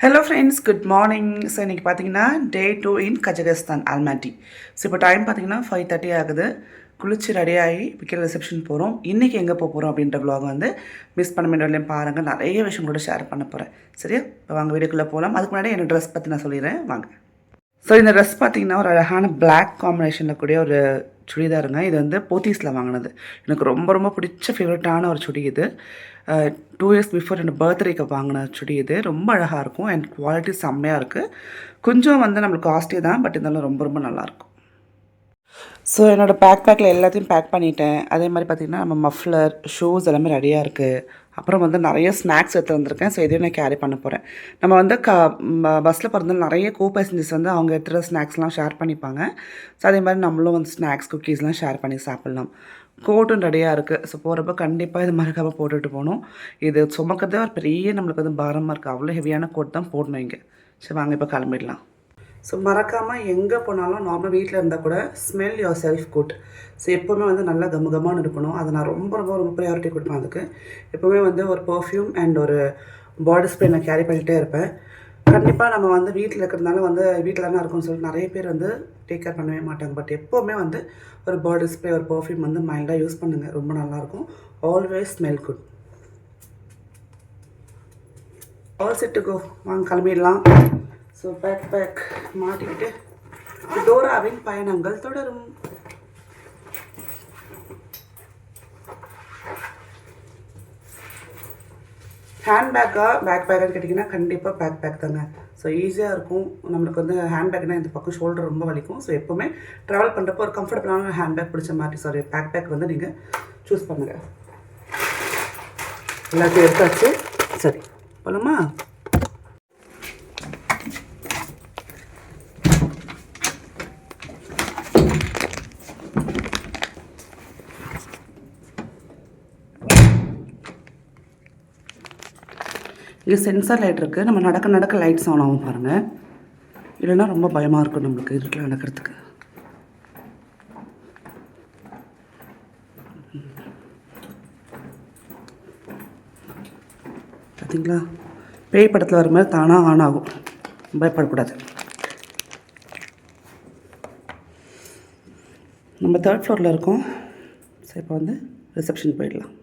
Hello friends good morning so இன்றைக்கி பார்த்தீங்கன்னா day two in Kazakhstan Almaty so இப்போ time பார்த்தீங்கன்னா ஃபைவ் தேர்ட்டி ஆகுது. குளிச்சு ரெடியாகி இப்போ ரிசப்ஷன் போகிறோம் இன்றைக்கி எங்கே போக போகிறோம் அப்படின்ற vlog வந்து மிஸ் பண்ண வேண்டியவர்களையும் பாருங்கள் நிறைய விஷயம் கூட ஷேர் பண்ண போகிறேன் சரியா? இப்போ வாங்க வீடுக்குள்ளே போகலாம் அதுக்கு முன்னாடி என்னோட ட்ரெஸ் பற்றி நான் சொல்லிடுறேன். வாங்க. ஸோ இந்த ட்ரெஸ் பார்த்தீங்கன்னா ஒரு அழகான பிளாக் காம்பினேஷனில் கூடிய ஒரு சுடிதாருங்க. இது வந்து போத்தீஸில் வாங்கினது. எனக்கு ரொம்ப ரொம்ப பிடிச்ச ஃபேவரட்டான ஒரு சுடி இது. டூ இயர்ஸ் பிஃபோர் என்னோட பர்த்டேக்கு வாங்கின சுடி இது. ரொம்ப அழகாக இருக்கும். அண்ட் குவாலிட்டி செம்மையாக இருக்குது கொஞ்சம் வந்து நம்மளுக்கு காஸ்ட்லி தான். பட் இருந்தாலும் ரொம்ப ரொம்ப நல்லாயிருக்கும் ஸோ என்னோடய பேக் பேக்கில் எல்லாத்தையும் பேக் பண்ணிட்டேன். அதே மாதிரி பார்த்திங்கன்னா நம்ம மஃப்ளர் ஷூஸ் எல்லாமே ரெடியாக இருக்குது அப்புறம் வந்து நிறைய ஸ்நாக்ஸ் எடுத்து வந்திருக்கேன். ஸோ இதையும் நான் கேரி பண்ண போகிறேன் நம்ம வந்து க பஸ்ஸில் பிறந்த நிறைய கோ பேசஞ்சர்ஸ் வந்து அவங்க எடுத்துகிற ஸ்நாக்ஸ்லாம் ஷேர் பண்ணிப்பாங்க. ஸோ அதே மாதிரி நம்மளும் வந்து ஸ்நாக்ஸ் குக்கீஸ்லாம் ஷேர் பண்ணி சாப்பிட்லாம். கோட்டும் ரெடியாக இருக்குது ஸோ போகிறப்ப கண்டிப்பாக இது மறக்காமல் போட்டுட்டு போகணும். இது சுமக்கிறதே ஒரு பெரிய நம்மளுக்கு வந்து பாரமாக இருக்குது அவ்வளோ ஹெவியான கோட் தான் போடணும் இங்கே. சரி வாங்க இப்போ கிளம்பிடலாம். ஸோ மறக்காமல் எங்கே போனாலும் நார்மல் வீட்டில் இருந்தால் கூட smell yourself good so எப்போவுமே வந்து நல்லா கமகமான்னு இருக்கணும். அதை நான் ரொம்ப ரொம்ப ரொம்ப ப்ரையாரிட்டி கொடுப்பேன் அதுக்கு. எப்போவுமே வந்து ஒரு பர்ஃப்யூம் அண்ட் ஒரு பாடி ஸ்ப்ரே நான் கேரி பண்ணிகிட்டே இருப்பேன். கண்டிப்பாக நம்ம வந்து வீட்டில் இருக்கிறதுனால வந்து வீட்டில் தானே இருக்கும்னு சொல்லிட்டு நிறைய பேர் வந்து டேக் கேர் பண்ணவே மாட்டாங்க. பட் எப்போவுமே வந்து ஒரு பாடி ஸ்ப்ரே ஒரு பர்ஃப்யூம் வந்து மைல்டாக யூஸ் பண்ணுங்கள் ரொம்ப நல்லாயிருக்கும். Always smell good all set go வாங்க கிளம்பிடலாம். ஸோ பேக் பேக் மாட்டிக்கிட்டு. டோராவின் பயணங்கள் தொடரும். ஹேண்ட் பேக்காக பேக் பேக்கான்னு கேட்டிங்கன்னா கண்டிப்பாக பேக் பேக் தாங்க ஸோ ஈஸியாக இருக்கும். நம்மளுக்கு வந்து ஹேண்ட் பேக்னா இந்த பக்கம் ஷோல்டர் ரொம்ப வலிக்கும். ஸோ எப்போவுமே ட்ராவல் பண்ணுறப்போ ஒரு கம்ஃபர்டபுளான ஹேண்ட் பேக் பிடிச்ச மாதிரி சாரி பேக் பேக் வந்து நீங்கள் சூஸ் பண்ணுங்கள் எல்லாத்தையும் எடுத்தாச்சு. சரி போலாமா? இது சென்சார் லைட் இருக்குது நம்ம நடக்க நடக்க லைட்ஸ் ஆன் ஆகும் பாருங்கள் இல்லைன்னா ரொம்ப பயமாக இருக்கும் நம்மளுக்கு இருட்டில் நடக்கிறதுக்கு. பார்த்தீங்களா பேய் படத்தில் வர மாதிரி தானாக ஆன் ஆகும். பயப்படக்கூடாது. நம்ம தேர்ட் ஃப்ளோரில் இருக்கோம். சரி இப்போ வந்து ரிசப்ஷன் போயிடலாம்.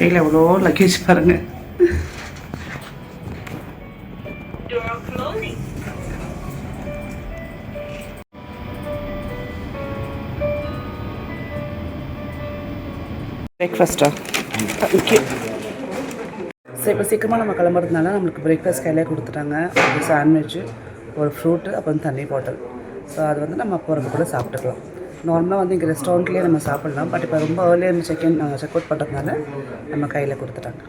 கையில் எவ்வளோ லக்கேஜ் பாருங்க. பிரேக்ஃபாஸ்ட்டா ஓகே சரி இப்போ சீக்கிரமாக நம்ம கிளம்புறதுனால நம்மளுக்கு பிரேக்ஃபாஸ்ட் கையிலே கொடுத்துட்டாங்க. ஒரு சாண்ட்விட்சு ஒரு ஃப்ரூட்டு அப்புறம் தண்ணி பாட்டில் ஸோ அது வந்து நம்ம போகிறப்ப கூட சாப்பிட்டுக்கலாம். நார்மலாக வந்து இங்கே ரெஸ்டாரண்ட்லேயே நம்ம சாப்பிட்லாம். பட் இப்போ ரொம்ப ஏர்லியாக செக் இன் செக் அவுட் பண்ணுறதுனால நம்ம கையில் கொடுத்துட்டாங்க.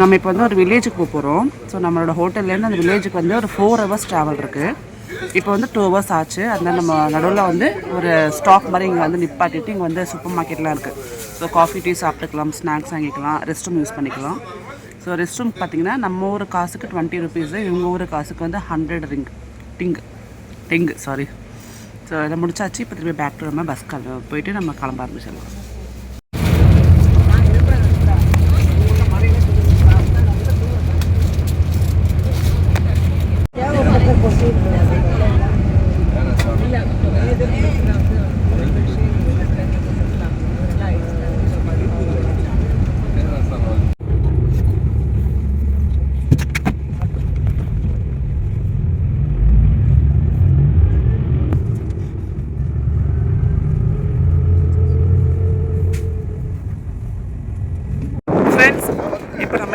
நம்ம இப்போ வந்து ஒரு வில்லேஜுக்கு போக போகிறோம் ஸோ நம்மளோட ஹோட்டல்லேருந்து அந்த வில்லேஜுக்கு வந்து ஒரு ஃபோர் ஹவர்ஸ் ட்ராவல் இருக்குது இப்போ வந்து டூ ஹவர்ஸ் ஆச்சு. அந்த நம்ம நடுவில் வந்து ஒரு ஸ்டாக் மாதிரி இங்கே வந்து நிப்பாட்டிட்டு இங்கே வந்து சூப்பர் மார்க்கெட்லாம் இருக்குது ஸோ காஃபி டீ சாப்பிட்டுக்கலாம் ஸ்நாக்ஸ் வாங்கிக்கலாம் ரெஸ்ட் ரூம் யூஸ் பண்ணிக்கலாம். ஸோ ரெஸ்ட் ரூம் பார்த்தீங்கன்னா நம்ம ஊர் காசுக்கு டுவெண்ட்டி ருபீஸு இவங்க ஊர் காசுக்கு வந்து hundred ring ding ding sorry so இதை முடிச்சாச்சு. இப்போ திரும்பி பேக் டு நம்ம பஸ் கிளம்ப போயிட்டு நம்ம கிளம்ப ஆரம்பிச்சிடலாம் ஃப்ரெண்ட்ஸ் இப்போ நம்ம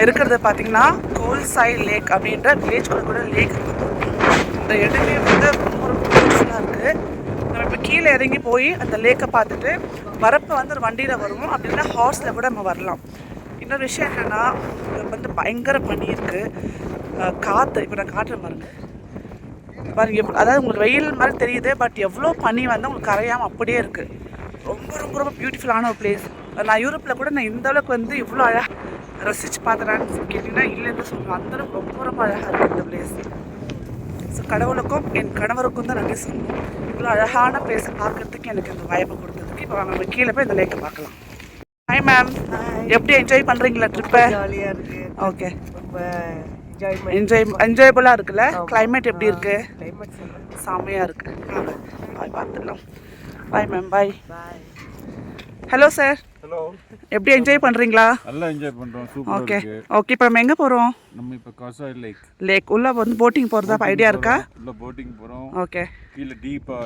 இருக்கிறது பார்த்தீங்கன்னா கோல்சாய் லேக் அப்படின்ற வில்லேஜ் கூட கூட லேக் இந்த இடமே வந்து ரொம்ப ரொம்ப பியூட்டிஃபுல்லாக இருக்குது நம்ம இப்போ கீழே இறங்கி போய் அந்த லேக்கை பார்த்துட்டு வரப்போ வந்து ஒரு வண்டியில் வருவோம். அப்படின்னா ஹார்ஸில் கூட நம்ம வரலாம். இன்னொரு விஷயம் என்னென்னா வந்து பயங்கர பனி இருக்குது காற்று இப்போ நான் காட்டுறேன் பாருங்க. பாருங்க அதாவது உங்களுக்கு வெயில் மாதிரி தெரியுது பட் எவ்வளோ பனி வந்து உங்களுக்கு கரையாமல் அப்படியே இருக்குது ரொம்ப ரொம்ப ரொம்ப பியூட்டிஃபுல்லான ஒரு பிளேஸ் நான் யூரோப்பில் கூட நான் இந்த அளவுக்கு வந்து இவ்வளோ அழகாக ரசித்து பார்த்துறான்னு கேட்டிங்கன்னா இல்லைன்னு சொல்லுவேன் அந்த அளவுக்கு ரொம்ப ரொம்ப அழகாக இருக்குது இந்த பிளேஸ் ஸோ கடவுளுக்கும் என் கணவருக்கும் தான் நன்றி சொல்லணும். இவ்வளோ அழகான பிளேஸை பார்க்கறதுக்கு எனக்கு இந்த வாய்ப்பு கொடுத்ததுக்கு இப்போ நம்ம கீழே போய் இந்த லேக்கை பார்க்கலாம். ஹாய் மேம் எப்படி என்ஜாய் பண்ணுறீங்களா ட்ரிப்பை ஜாலியா இருக்கு. ஓகே ரொம்ப என்ஜாய் என்ஜாயபுளாக இருக்குல்ல? climate எப்படி இருக்குது கிளைமேட் செம்மையாக இருக்குது பாய் பார்த்துடலாம். Bye ma'am bye bye hello sir hello எப்படி என்ஜாய் பண்ணுறீங்களா நல்லா என்ஜாய் பண்றோம். சூப்பரா ஓகே ஓகே இப்போ நம்ம எங்கே போகிறோம் நம்ம இப்ப காசாய் லேக் லேக் உள்ளே வந்து போட்டிங் போகிறதா ஐடியா இருக்கா? உள்ள போட்டிங் போறோம். ஓகே கீழே டீப்பா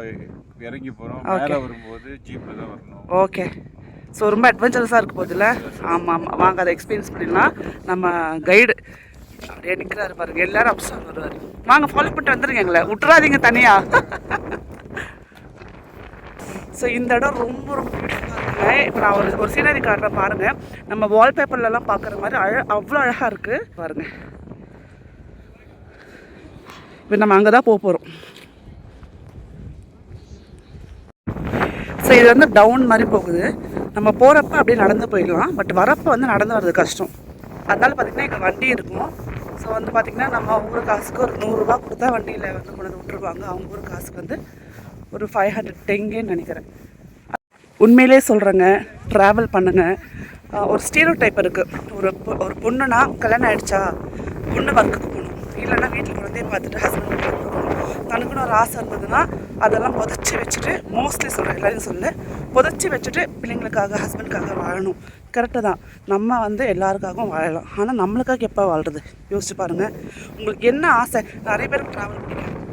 இறங்கி போறோம். மேல வரும்போது ஜீப்ல தான் வரணும். ஓகே ஸோ ரொம்ப அட்வென்ச்சரஸாக இருக்க போதில்ல ஆமாம் ஆமாம் வாங்க அதை எக்ஸ்பீரியன்ஸ் பண்ணிடலாம். நம்ம கைடு அப்படியே நிற்கிறாரு பாருங்க. எல்லாரும் அப்சர் வருவார். வாங்க ஃபாலோ பண்ணிட்டு வந்துருங்க எங்களை. விட்டுறாதீங்க தனியாக ஸோ இந்த இடம் ரொம்ப ரொம்ப பிடிச்சிருக்காங்க இப்போ நான் ஒரு ஒரு சீனரி காட்டுறேன் பாருங்கள் நம்ம வால்பேப்பர்லலாம் பார்க்குற மாதிரி அழ அவ்வளோ அழகாக இருக்குது பாருங்கள் இப்போ நம்ம அங்கே தான் போக போகிறோம் ஸோ இது வந்து டவுன் மாதிரி போகுது. நம்ம போகிறப்ப அப்படியே நடந்து போயிடலாம். பட் வரப்போ வந்து நடந்து வர்றது கஷ்டம். அதனால பார்த்திங்கன்னா எங்கள் வண்டி இருக்கும். ஸோ வந்து பார்த்திங்கன்னா நம்ம ஊர் காசுக்கு ஒரு நூறுரூவா கொடுத்தா வண்டியில் வந்து கொண்டு வந்து விட்டுருவாங்க. அவங்க ஊர் காசுக்கு வந்து ஒரு ஃபைவ் ஹண்ட்ரட் டெங்கேன்னு நினைக்கிறேன். உண்மையிலே சொல்கிறேங்க ட்ராவல் பண்ணுங்க. ஒரு ஸ்டீரோ டைப் இருக்குது ஒரு பொ- ஒரு பொண்ணுனா கல்யாணம் ஆயிடுச்சா? பொண்ணு ஒர்க்குக்கு போகணும். இல்லைன்னா வீட்டில் குழந்தைய பார்த்துட்டு ஹஸ்பண்ட் போகணும். தனக்குன்னு ஒரு ஆசை இருந்ததுன்னா அதெல்லாம் புதைச்சி வச்சுட்டு மோஸ்ட்லி சொல்கிறேன் எல்லாரையும் சொல்லு. புதைச்சி வச்சுட்டு பிள்ளைங்களுக்காக ஹஸ்பண்டுக்காக வாழணும். கரெக்டு தான். நம்ம வந்து எல்லாருக்காகவும் வாழலாம். ஆனால் நம்மளுக்காக எப்போ வாழ்றது? யோசிச்சு பாருங்கள் உங்களுக்கு என்ன ஆசை? நிறைய பேருக்கு ட்ராவல் பிடிக்கும்.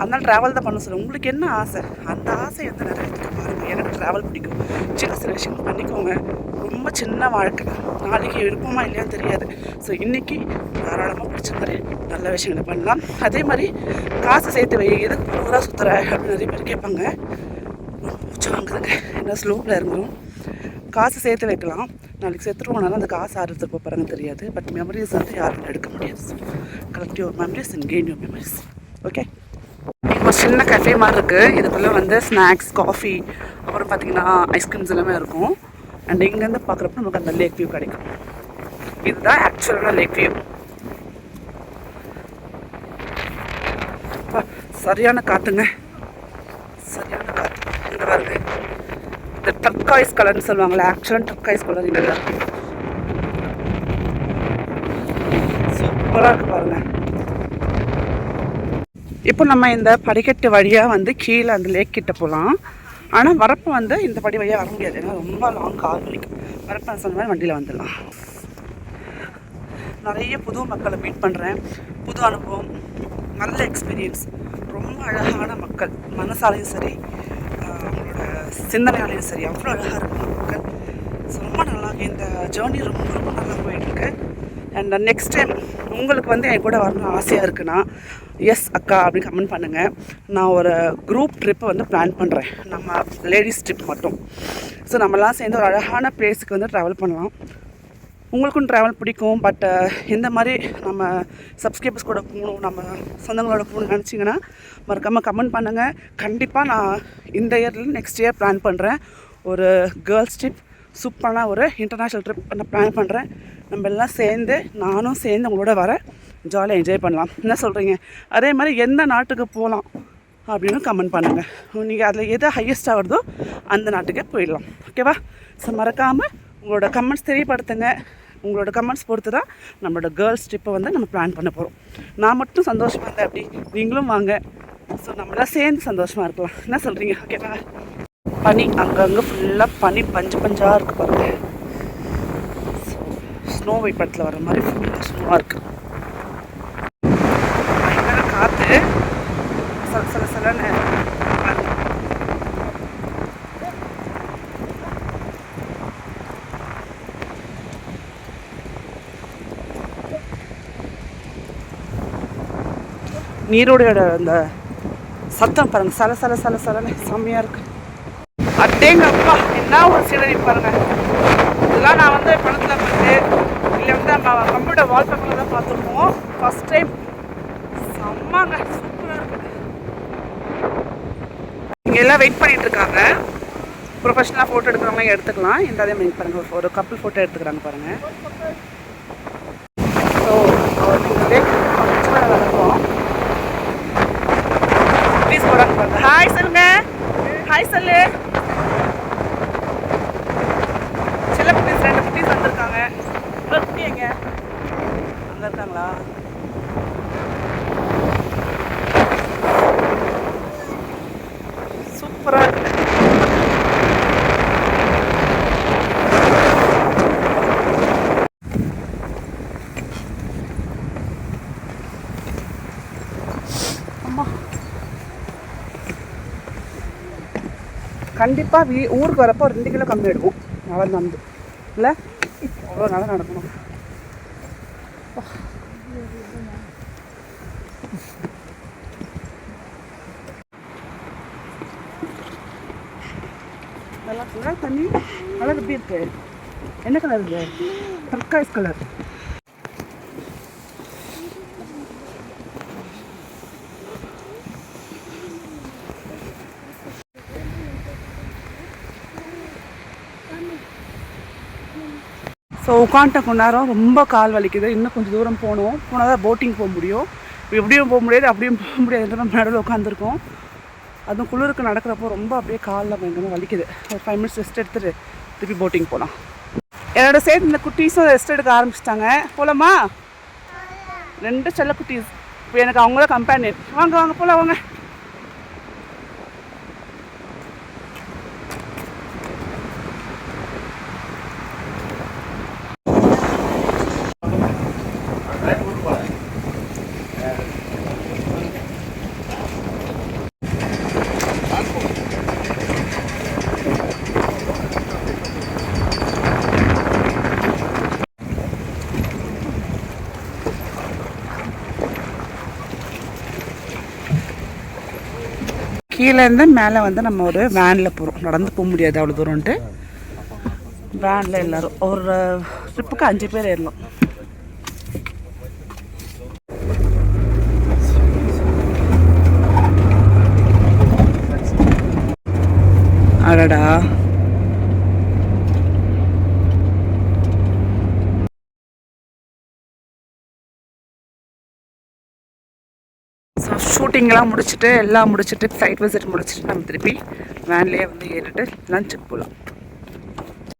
அதனால் ட்ராவல் தான் பண்ண சொல்லுவேன் உங்களுக்கு என்ன ஆசை? அந்த ஆசை வந்து நிறைவேற்றிக்க பாருங்கள் எனக்கு ட்ராவல் பிடிக்கும். சின்ன சின்ன விஷயங்கள் பண்ணிக்கோங்க. ரொம்ப சின்ன வாழ்க்கை. நாளைக்கு விருப்பமாக இல்லையான்னு தெரியாது. ஸோ இன்றைக்கி தாராளமாக பிடிச்ச மாதிரி நல்ல விஷயங்களை பண்ணலாம். அதே மாதிரி காசு சேர்த்து வை. எதுக்கு ஊராக சுற்றுற அப்படின்னு நிறைய பேர் கேட்பாங்க. மூச்சு வாங்குதுங்க என்ன ஸ்லோவில் இருந்தோம் காசு சேர்த்து வைக்கலாம். நாளைக்கு செத்துருவோம்னால அந்த காசு யார் எடுத்துட்டு போகிறாங்கன்னு தெரியாது. பட் மெமரிஸ் வந்து யாரும் எடுக்க முடியாது. Collect your memories and gain your memories okay ஒரு சின்ன கஃபே மாதிரி இருக்குது இதுக்குள்ளே வந்து ஸ்நாக்ஸ் காஃபி அப்புறம் பார்த்தீங்கன்னா ஐஸ்கிரீம்ஸ் எல்லாமே இருக்கும். அண்ட் இங்கேருந்து பார்க்குறப்ப நமக்கு அந்த லேக் வியூ கிடைக்கும். இதுதான் ஆக்சுவலான லேக் வியூ சரியான காற்றுங்க சரியான காற்று இந்த வருது இந்த டர்காய்ஸ் கலர்னு சொல்லுவாங்களே ஆக்சுவலாக டர்காய்ஸ் கலர் இங்கே சூப்பராக இருக்குது பாருங்கள் இப்போ நம்ம இந்த படிக்கட்டு வழியாக வந்து கீழே அந்த லேக் கிட்ட போகலாம் ஆனால் வரப்போ வந்து இந்த படி வழியாக வர முடியாது. ஏன்னா ரொம்ப லாங் கால் வலிக்கும் வரப்போ நான் சொன்ன மாதிரி வண்டியில் வந்துடலாம். நிறைய புது மக்களை மீட் பண்ணுறேன் புது அனுபவம் நல்ல எக்ஸ்பீரியன்ஸ் ரொம்ப அழகான மக்கள். மனசாலையும் சரி அவங்களோட சிந்தனையாலையும் சரி அவ்வளோ அழகாக இருக்கும் மக்கள். ஸோ ரொம்ப நல்லா இந்த ஜேர்னி ரொம்ப ரொம்ப நல்லா போயிட்டுருக்கு. அண்ட் நெக்ஸ்ட் டைம் உங்களுக்கு வந்து என் கூட வரணும் ஆசையாக இருக்குன்னா எஸ் அக்கா அப்படின்னு கமெண்ட் பண்ணுங்கள் நான் ஒரு குரூப் ட்ரிப்பை வந்து பிளான் பண்ணுறேன் நம்ம லேடிஸ் ட்ரிப் மட்டும். ஸோ நம்மலாம் சேர்ந்து ஒரு அழகான பிளேஸுக்கு வந்து ட்ராவல் பண்ணலாம். உங்களுக்கும் ட்ராவல் பிடிக்கும் பட் இந்த மாதிரி நம்ம சப்ஸ்கிரைபர்ஸ் கூட போகணும் நம்ம சொந்தங்களோட போகணும்னு நினச்சிங்கன்னா மறக்காமல் கமெண்ட் பண்ணுங்கள் கண்டிப்பாக நான் இந்த இயரில் நெக்ஸ்ட் இயர் பிளான் பண்ணுறேன் ஒரு கேர்ள்ஸ் ட்ரிப் சூப்பரான ஒரு இன்டர்நேஷ்னல் ட்ரிப் நான் பிளான் பண்ணுறேன் நம்ம எல்லாம் சேர்ந்து நானும் சேர்ந்து உங்களோட வரேன் ஜாலியாக என்ஜாய் பண்ணலாம். என்ன சொல்கிறீங்க அதே மாதிரி எந்த நாட்டுக்கு போகலாம் அப்படின்னு கமெண்ட் பண்ணுங்கள் நீங்கள் அதில் எது ஹையஸ்ட்டாக வருதோ அந்த நாட்டுக்கே போயிடலாம். ஓகேவா ஸோ மறக்காமல் உங்களோட கமெண்ட்ஸ் தெரியப்படுத்துங்க. உங்களோட கமெண்ட்ஸ் பொறுத்து தான் நம்மளோட கேர்ள்ஸ் ட்ரிப்பை வந்து நம்ம பிளான் பண்ண போகிறோம் நான் மட்டும் சந்தோஷமாக இருந்தேன் அப்படி நீங்களும் வாங்க. ஸோ நம்மளாம் சேர்ந்து சந்தோஷமாக இருக்கலாம். என்ன சொல்கிறீங்க ஓகேவா பனி அங்கங்கே ஃபுல்லாக பனி பஞ்சு பஞ்சாக இருக்கு பாருங்க. ஸ்னோ ஒயிட் படத்தில் வர மாதிரி ஃபுல்லாக ஸ்னோவாக இருக்குது பயங்கர காற்று சில சில சில நீரோடையோட அந்த சத்தம் பாருங்க. சல சல சல சலன்னு செம்மையாக இருக்குது அப்படிங்கப்பா அப்பா என்ன ஒரு சீனரி பாருங்க. இதெல்லாம் நான் வந்து படத்தில் பார்த்து இல்லை வந்து நம்ம கம்ப்யூட்டர் வால்பேப்பரில் தான் பார்த்துருப்போம். ஃபஸ்ட் டைம் செம்மாங்க. சூப்பராக இருக்குது இங்கே எல்லாம் வெயிட் பண்ணிகிட்ருக்காங்க இருக்காங்க. ப்ரொஃபஷனலாக ஃபோட்டோ எடுக்கிறவங்க எடுத்துக்கலாம். இந்த அதே மாதிரி பாருங்கள் ஒரு- கப்பிள் ஃபோட்டோ எடுத்துக்கிறாங்க பாருங்கள் ஸோ லேக் நடக்கும் ப்ளீஸ் போகிறாங்க பாருங்கள் ஹாய் சொல்லுங்க. ஹாய் சொல்லு குட்டீஸ் ரெண்டு குட்டீஸ் வந்திருக்காங்க இன்னொரு குட்டி எங்க அங்கே இருக்காங்களா சூப்பராக இருக்கு கண்டிப்பாக வீ ஊருக்கு வரப்போ ஒரு ரெண்டு கிலோ கம்மி எடுக்கும் நடந்து. இல்லை? அவ்வளோ நல்லா நடக்கணும். நல்லா நல்லா தண்ணி கலர் எப்படி இருக்கு என்ன கலர் இது டர்காய்ஸ் கலர் ஸோ உட்காந்துட்ட கொஞ்ச நேரம் ரொம்ப கால் வலிக்குது. இன்னும் கொஞ்சம் தூரம் போகணும். போனால் தான் போட்டிங் போக முடியும். எப்படியும் போக முடியாது அப்படியும் போக முடியாது. நம்ம நடுவில் உட்காந்துருக்கோம் அதுவும் குளிருக்கு நடக்கிறப்போ ரொம்ப அப்படியே காலில் பயங்கரமாக வலிக்குது. ஒரு ஃபைவ் மினிட்ஸ் ரெஸ்ட் எடுத்துகிட்டு திருப்பி போட்டிங் போகலாம் என்னோட சேர்த்து இந்த குட்டீஸும் ரெஸ்ட் எடுக்க ஆரம்பிச்சிட்டாங்க. போகலாமா ரெண்டு செல்ல குட்டீஸ் இப்போ எனக்கு அவங்கள கம்பேனியன் வாங்க வாங்க போகலாம் வாங்க. கீழேருந்து மேலே வந்து நம்ம ஒரு வேனில் போகிறோம் நடந்து போக முடியாது அவ்வளோ தூரம்ன்ட்டு. வேனில் எல்லோரும். ஒரு ட்ரிப்புக்கு அஞ்சு பேர் ஏறலாம். அடடா ஸோ ஷூட்டிங்லாம் முடிச்சுட்டு எல்லாம் முடிச்சுட்டு சைட் விசிட் முடிச்சுட்டு நம்ம திருப்பி வேன்லேயே வந்து ஏறிட்டு லஞ்சுக்கு போகலாம்